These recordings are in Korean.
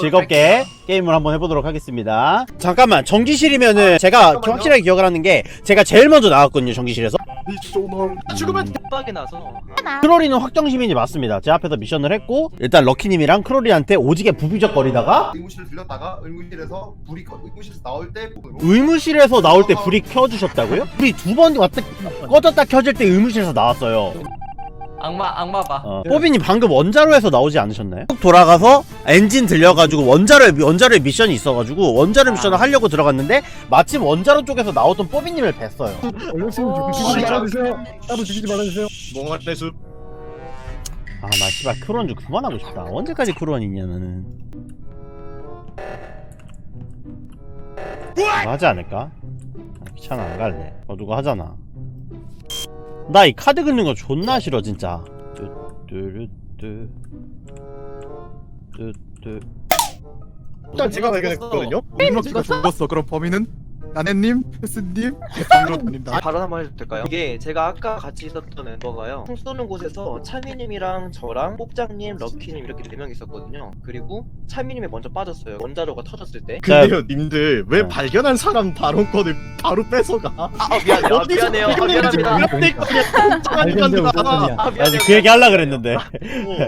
즐겁게 게임을 한번 해보도록 하겠습니다. 잠깐만, 전기실이면은 제가 확실하게 기억을 하는 게 제가 제일 먼저 나왔거든요, 전기실에서. 죽으면 빡이 나서 크로리는 확정 시민이 맞습니다. 제 앞에서 미션을 했고 일단 럭키님이랑 크로리한테 오지게 부비적거리다가 의무실을 들렸다가 의무실에서 불이 꺼 의무실에서 나올 때 의무실에서 나올 때 불이 켜주셨다고요? 불이 두 번 왔다 꺼졌다 켜질 때 의무실에서 나왔어요. 악마 악마 봐. 어. 뽀비님 방금 원자로에서 나오지 않으셨나요? 쭉 돌아가서 엔진 들려가지고 원자로 원자로에 미션이 있어가지고 원자로 미션을 하려고 들어갔는데 마침 원자로 쪽에서 나오던 뽀비님을 뵀어요. 얼룩스님 죽이지 말아주세요. 따로 죽이지 말아주세요. 멍할 때숲 아 나 씨발 크루원 좀 그만하고 싶다. 언제까지 있냐 나는. 이거 하지 않을까? 아, 귀찮아 안 갈래. 어 누가 하잖아. 나 이 카드 긁는 거 존나 싫어 진짜. 뚜뚜루뚜 뚜뚜 일단 제가 발견했거든요 민호씨가 죽었어. 그럼 범인은 나네님, 패스님, 장로님다. 발언 한번 해도 될까요? 이게 제가 아까 같이 있었던 멤버가요. 총 쏘는 곳에서 차미님이랑 저랑 뽑장님, 럭키님 이렇게 네 명 있었거든요. 그리고 차미님이 먼저 빠졌어요. 원자로가 터졌을 때. 근데요 님들 왜 어. 발견한 사람 발언권을 바로 뺏어가 아, 아 미안해요. 아, 미안해요. 아, 미안합니다. 나 지금 그 얘기 하려 그랬는데.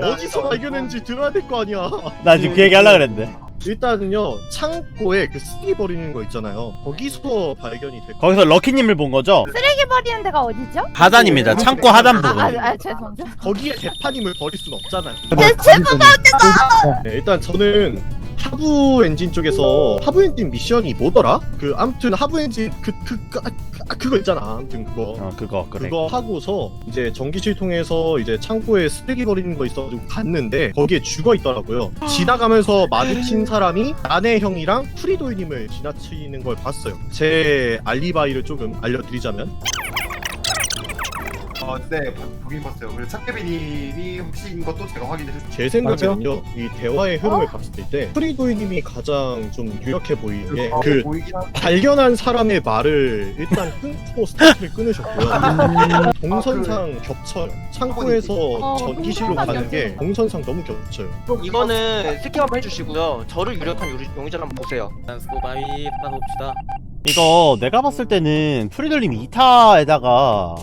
어디서 발견했는지 들어야 될 거 아니야 나 지금 그 얘기 하려 그랬는데. 일단은요 창고에 그 쓰레기 버리는 거 있잖아요 거기서 발견이 됐고 거기서 럭키님을 본 거죠? 쓰레기 버리는 데가 어디죠? 하단입니다. 창고 하단 부분. 아, 아, 아 죄송합니다. 거기에 대파님을 버릴 순 없잖아요 제보가 네, 일단 저는 하부 엔진 쪽에서 하부 엔진 미션이 뭐더라? 그 아무튼 하부 엔진 그그 그, 아, 그거 있잖아 아무튼 그거 어 그거 그래. 그거 하고서 이제 전기실 통해서 이제 창고에 쓰레기 버리는 거 있어가지고 갔는데 거기에 죽어 있더라고요. 지나가면서 마주친 사람이 아내 형이랑 프리도이님을 지나치는 걸 봤어요. 제 알리바이를 조금 알려드리자면 어, 네, 보- 보긴 봤어요. 그리고 착개비님이 혹시인 것도 제가 확인했어요. 제 생각에는요 이 대화의 흐름을 봤을 때 프리도이님이 가장 좀 유력해 보이는 게 그 보이긴 한 발견한 사람의 말을 일단 끊고 스타트를 끊으셨고요. 동선상 겹쳐요. 창고에서 어, 전기실로 동선상 가는 게 겹쳐요. 동선상 너무 겹쳐요. 이거는 스킵 한번 해주시고요. 저를 유력한 요리- 용의자 한번 보세요. 스코바이 봅시다. 이거 내가 봤을 때는 프리돌림 2타에다가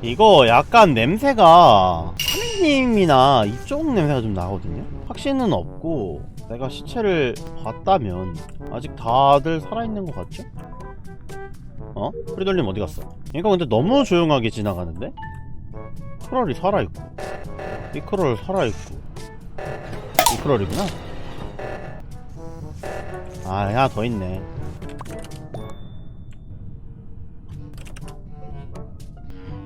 이거 약간 냄새가 하민님이나 이쪽 냄새가 좀 나거든요? 확신은 없고 내가 시체를 봤다면 아직 다들 살아있는 것 같죠? 어? 프리돌림 어디 갔어? 이거 근데 너무 조용하게 지나가는데? 크롤이 살아있고 이 크롤 살아있고 이 크롤이구나 아 하나 더 있네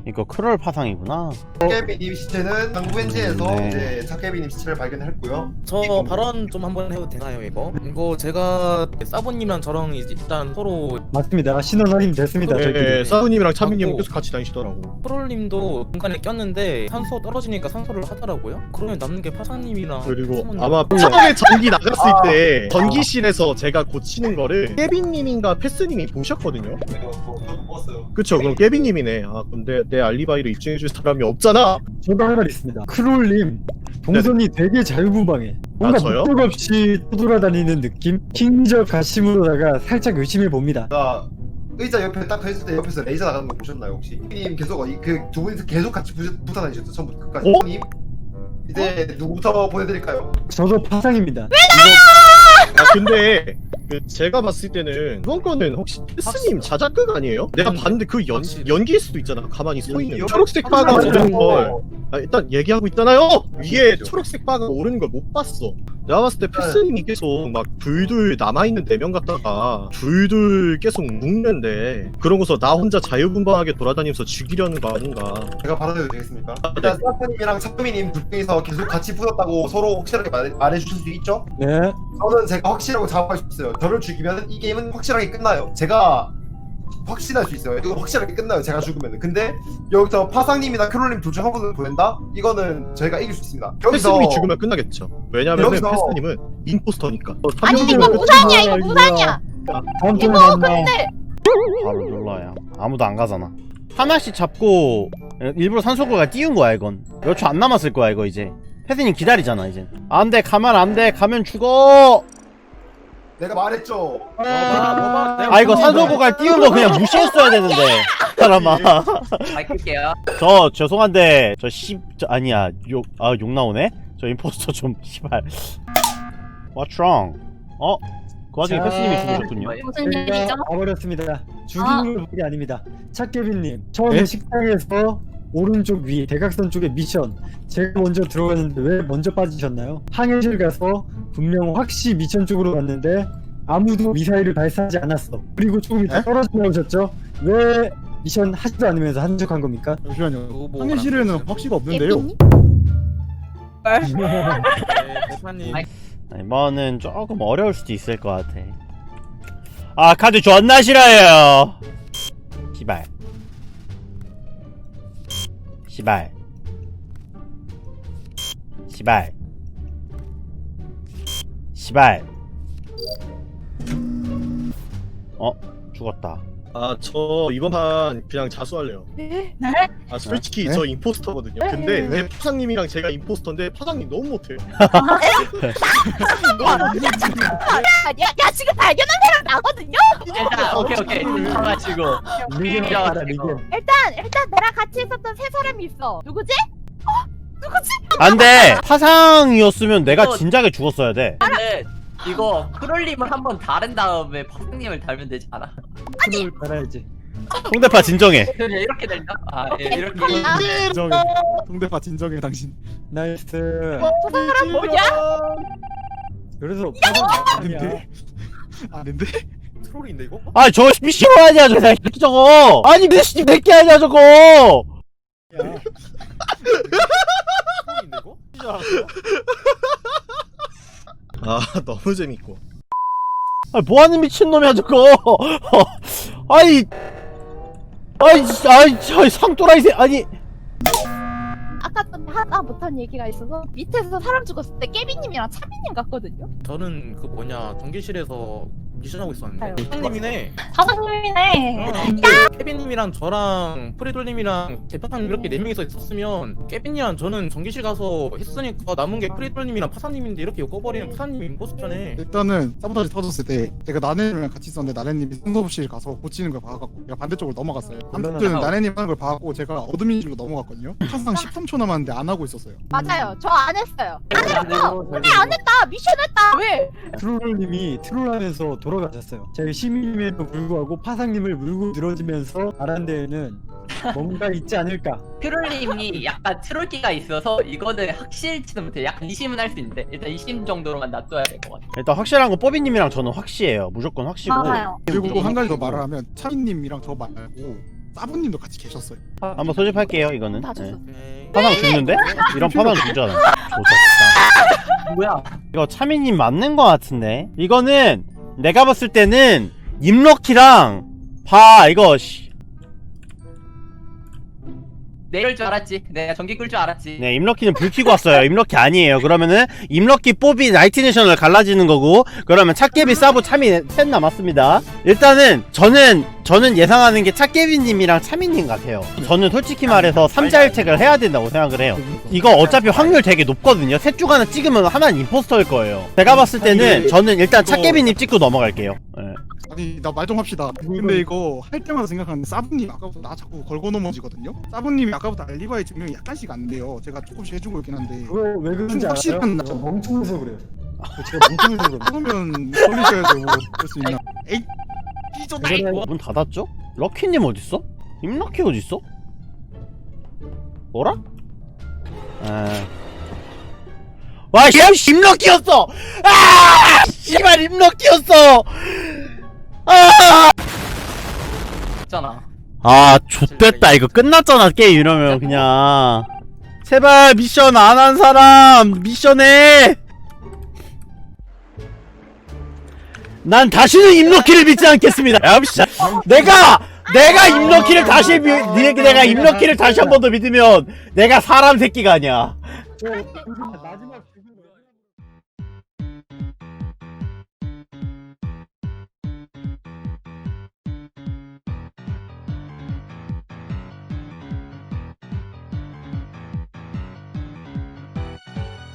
이거 크롤 파상이구나. 착개비님 시체는 당구엔지에서 네. 이제 착개비님 시체를 발견했고요. 저 발언 좀 한번 해도 되나요 이거? 이거 제가 사부님이랑 저랑 이제 일단 서로 맞습니다. 신호사님 됐습니다. 네, 저희끼리. 사부님이랑 차민님은 하고. 계속 같이 다니시더라고. 프롤님도 중간에 꼈는데 산소 떨어지니까 산소를 하더라고요. 그러면 남는 게 파사님이랑 그리고 사모님. 아마 처음에 전기 나갔을 때 전기실에서 제가 고치는 거를 깨빈님인가 패스님이 보셨거든요. 그쵸? 그럼 깨빈님이네. 아 근데 내 알리바이를 입증해줄 사람이 없잖아. 저도 할 말 있습니다. 크롤님 동선이 되게 자유분방해. 뭔가 아, 저요? 목적 없이 떠돌아다니는 느낌? 킹적 가심으로다가 살짝 의심해 봅니다. 나 의자 옆에 딱서 있을 때 옆에서 레이저 나가는 거 보셨나요 혹시? 님 계속 그두 분이서 계속 같이 부- 붙어 다니셨죠 처음부터 끝까지. 어? 님 이제 누구부터 보내드릴까요? 저도 파상입니다. 아 근데 그 제가 봤을 때는 이번 거는 혹시 패스님 자작극 아니에요? 내가 봤는데 그 연, 확실히. 연기일 수도 있잖아. 가만히 서 있는. 연기- 초록색 바가 오른 걸. 아, 일단 얘기하고 있잖아요. 위에 그렇죠. 초록색 바가 오르는 걸못 봤어. 내가 봤을 때 패스님이 계속 막 둘둘 남아있는 네 명 갖다가 둘둘 계속 묶는데 그러고서 나 혼자 자유분방하게 돌아다니면서 죽이려는 거 아닌가. 제가 받아도 되겠습니까? 일단 사프님이랑 착개비님 둘 중에서 계속 같이 붙었다고 서로 확실하게 말해, 말해주실 수 있죠? 네. 저는 제가 확실하고 작업할 수 있어요. 저를 죽이면 이 게임은 확실하게 끝나요. 제가 확신할 수 있어요. 이거 확실하게 끝나요. 제가 죽으면. 근데 여기서 파상님이나 크롤님 둘 중 한 분을 보낸다? 이거는 저희가 이길 수 있습니다. 여기서 패스님이 죽으면 끝나겠죠. 왜냐면 여기서- 패스님은 임포스터니까. 아니 이거 무산이야 이거 무산이야. 다음 주에 이거 만나. 근데 바로 눌러야. 아무도 안 가잖아. 하나씩 잡고 일부러 산소구가 띄운 거야 이건. 몇 초 안 남았을 거야 이거 이제. 패드님 기다리잖아 이제. 안돼 가면 안돼 가면 죽어. 내가 말했죠. 아 이거 산소고갈 띄운 거 그냥 무시했어야 되는데 사람아 밝힐게요. 저 죄송한데 저씨저 아니야 욕아욕 나오네 저 임포스터 좀 씨발 What's wrong 어? 그 와중에 자. 패스님이 죽으셨군요 무슨 일이죠? 저희가 가버렸습니다. 죽이는 게 아닙니다. 착개비님 처음에 네? 식당에서 오른쪽 위 대각선 쪽에 미션 제가 먼저 들어갔는데 왜 먼저 빠지셨나요? 항해실 가서 분명 확시 미션 쪽으로 갔는데 아무도 미사일을 발사하지 않았어. 그리고 조금 이따 에? 떨어져 나오셨죠? 왜 미션 하지도 않으면서 한적한 겁니까? 잠시만요. 뭐 항해실에는 확시가 없는데요. 예삐님? 네, 대파님. 아이, 이번은 조금 어려울 수도 있을 것 같아 아 카드 존나 싫어요 시발 시발. 시발. 시발. 어 죽었다 아저 이번 판 그냥 자수할래요. 네? 아 솔직히 네? 저 임포스터거든요. 근데 내 파상님이랑 제가 임포스터인데 파상님 너무 못해요. 아니야? 야 지금 발견한 사람 나거든요? 일단 오케이 오케이. 인정. 맞다 리겐. 일단 일단 나랑 같이 있었던 세 사람이 있어 누구지? 어? 누구지? 안돼 파상이었으면 내가 이거- 진작에 죽었어야 돼 근데 이거 크롤님을 한번 다른 다음에 파생님을 달면 되지 않아? 손을 달아야지. 홍대파 진정해 이렇게 된다? 아 예, 이렇게. 아, 진정해. 동대파 진정해 당신. 나이스. 저 사람 뭐냐? 그래서 아니야. 아닌데. 아닌데. 트롤인데 이거? 아 저거 미션 아니야 저 새끼 저거 아니 미션 새끼 아니야 저거 트롤인데 이거? 아 너무 재밌고. 아 뭐하는 미친놈이야 저거 아니 아이 씨, 아이 저 상또라이 새 아니 아까 전에 하다 못한 얘기가 있어서 밑에서 사람 죽었을 때 깨비님이랑 차비님 같거든요? 저는 그 뭐냐 전기실에서 미션하고 있었는데 아유. 사장님이네. 사장님이네 어, 근데 케빈님이랑 저랑 프리돌님이랑 대파탕님 이렇게 네 명이서 있었으면 케빈이랑 저는 전기실 가서 했으니까 남은 게 프리돌님이랑 파사님인데 이렇게 엮어버리는 파사님 임포스터네. 일단은 사보타지 터졌을 때 제가 나네님이랑 같이 있었는데 나네님이 상섭실 가서 고치는 걸 봐갖고 제가 반대쪽으로 넘어갔어요. 아무튼 나네님 하는 걸 봐갖고 제가 어드민실로 넘어갔거든요. 항상 13초 남았는데 안 하고 있었어요. 맞아요 저 안 했어요 안 했어 근데 안 했다 미션 했다 왜? 트롤님이 트롤하면서 돌아가셨어요. 제가 시민임에도 불구하고 파상님을 물고 늘어지면서 말한 데에는 뭔가 있지 않을까. 크롤님이 약간 트롤기가 있어서 이거는 확실치는 못해. 약간 의심은 할 수 있는데 일단 의심 정도로만 놔둬야 될 것 같아. 일단 확실한 건 뽀비님이랑 저는 확시해요 무조건 확시고 맞아요 그리고 한 가지 더 말을 하면 차이님이랑 저 말고 사부님도 같이 계셨어요. 한번 소집할게요 이거는 다 줬어. 네. 네. 파상 죽는데? 이런 파상 죽잖아 좋다 뭐야? 이거 차미님 맞는 거 같은데 이거는 내가 봤을 때는 임럭키랑 봐 이거 씨. 내일 줄 알았지. 내가 전기 끌 줄 알았지. 네 임럭키는 불 켜고 왔어요. 임럭키 아니에요. 그러면은 임럭키 뽀비 나이트네셔널 갈라지는 거고 그러면 찻개비 사부 차미 셋 남았습니다. 일단은 저는 저는 예상하는 게 찻개비님이랑 차미님 같아요. 저는 솔직히 말해서 삼자일책을 해야 된다고 생각을 해요. 이거 어차피 확률 되게 높거든요. 셋 중 하나 찍으면 하나는 임포스터일 거예요. 제가 봤을 때는 저는 일단 찻개비님 찍고 넘어갈게요. 네. 아니 나 말 좀 합시다. 근데 이거 할 때마다 생각하는데 사부님 아까부터 나 자꾸 걸고 넘어지거든요. 사부님이 아까부터 알리바이 증명이 약간씩 안 돼요. 제가 조금씩 해주고 있긴 한데 그거 왜 그런지 좀 확실한 알아요? 나- 저 멍청해서 그래요. 제가 멍청해서 그래요. 그러면 걸리셔야죠. 뭐할수 있나? 에이 삐졌다 그거는- 이거. 문 닫았죠? 럭키님 어딨어? 임럭키 어딨어? 뭐라? 아... 와, 씨, 임럭키였어! 아! 씨발, 임럭키였어! 아! 있잖아. 아, 좆됐다. 이거 끝났잖아, 게임 이러면 그냥. 제발, 미션 안 한 사람, 미션해! 난 다시는 임럭키를 믿지 않겠습니다. 야, 씨. 내가, 내가 임럭키를 다시, 미, 네- 내가 임럭키를 다시 한 번 더 믿으면, 내가 사람 새끼가 아니야. 저